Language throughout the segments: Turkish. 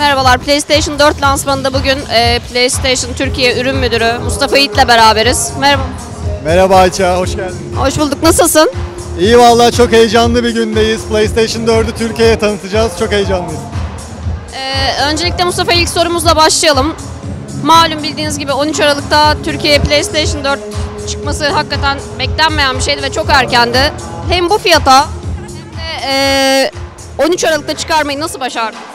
Merhabalar, PlayStation 4 lansmanında bugün e, PlayStation Türkiye Ürün Müdürü Mustafa Yiğit'le beraberiz. Merhaba, Merhaba Ayça, hoş geldin. hoş bulduk. Nasılsın? İyi vallahi çok heyecanlı bir gündeyiz. PlayStation 4'ü Türkiye'ye tanıtacağız. Çok heyecanlıyız. E, öncelikle Mustafa ilk sorumuzla başlayalım. Malum bildiğiniz gibi 13 Aralık'ta Türkiye'ye PlayStation 4 çıkması hakikaten beklenmeyen bir şeydi ve çok erkendi. Hem bu fiyata hem de e, 13 Aralık'ta çıkarmayı nasıl başardın?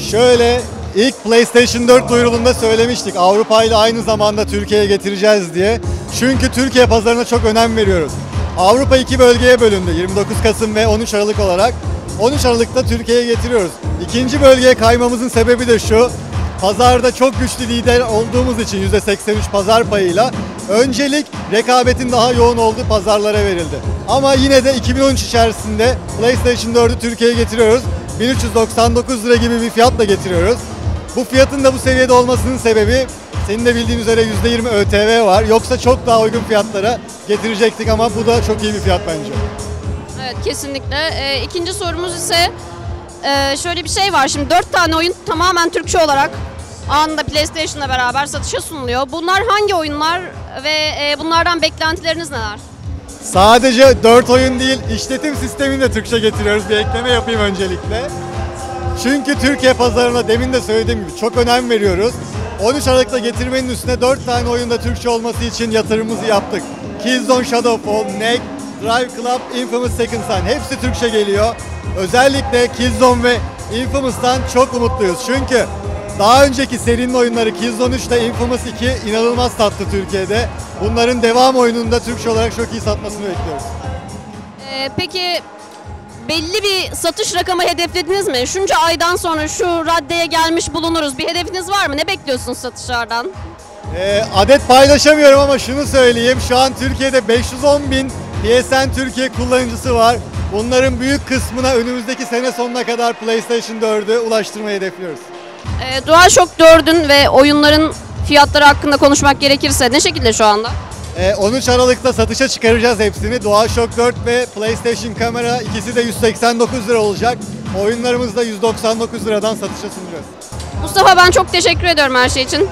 Şöyle ilk PlayStation 4 duyurulunda söylemiştik. Avrupa ile aynı zamanda Türkiye'ye getireceğiz diye. Çünkü Türkiye pazarına çok önem veriyoruz. Avrupa iki bölgeye bölündü. 29 Kasım ve 13 Aralık olarak. 13 Aralık'ta Türkiye'ye getiriyoruz. İkinci bölgeye kaymamızın sebebi de şu. Pazarda çok güçlü lider olduğumuz için %83 pazar payıyla öncelik rekabetin daha yoğun olduğu pazarlara verildi. Ama yine de 2013 içerisinde PlayStation 4'ü Türkiye'ye getiriyoruz. 1399 lira gibi bir fiyatla getiriyoruz. Bu fiyatın da bu seviyede olmasının sebebi senin de bildiğin üzere %20 ÖTV var. Yoksa çok daha uygun fiyatlara getirecektik ama bu da çok iyi bir fiyat bence. Evet kesinlikle. E, ikinci sorumuz ise e, şöyle bir şey var. Şimdi 4 tane oyun tamamen Türkçe olarak anında PlayStation'la beraber satışa sunuluyor. Bunlar hangi oyunlar ve e, bunlardan beklentileriniz neler? Sadece 4 oyun değil, işletim sistemini de Türkçe getiriyoruz. Bir ekleme yapayım öncelikle. Çünkü Türkiye pazarına demin de söylediğim gibi çok önem veriyoruz. 13 Aralık'ta getirmenin üstüne 4 tane oyunda Türkçe olması için yatırımımızı yaptık. Killzone Shadowfall, Neck, Drive Club, Infamous Second Son hepsi Türkçe geliyor. Özellikle Killzone ve Infamous'tan çok umutluyuz. Çünkü daha önceki serinin oyunları Killzone 3 ile Infamous 2 inanılmaz sattı Türkiye'de. Bunların devam oyununu da Türkçe olarak çok iyi satmasını bekliyoruz. E, peki belli bir satış rakamı hedeflediniz mi? Şunca aydan sonra şu raddeye gelmiş bulunuruz. Bir hedefiniz var mı? Ne bekliyorsunuz satışlardan? Ee, adet paylaşamıyorum ama şunu söyleyeyim. Şu an Türkiye'de 510 bin PSN Türkiye kullanıcısı var. Bunların büyük kısmına önümüzdeki sene sonuna kadar PlayStation 4'ü ulaştırmayı hedefliyoruz. E, DualShock 4'ün ve oyunların fiyatları hakkında konuşmak gerekirse ne şekilde şu anda? Ee, 13 Aralık'ta satışa çıkaracağız hepsini. DualShock 4 ve PlayStation Camera ikisi de 189 lira olacak. Oyunlarımız da 199 liradan satışa sunacağız. Mustafa ben çok teşekkür ediyorum her şey için.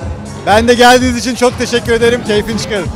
Ben de geldiğiniz için çok teşekkür ederim. Keyfini çıkarın.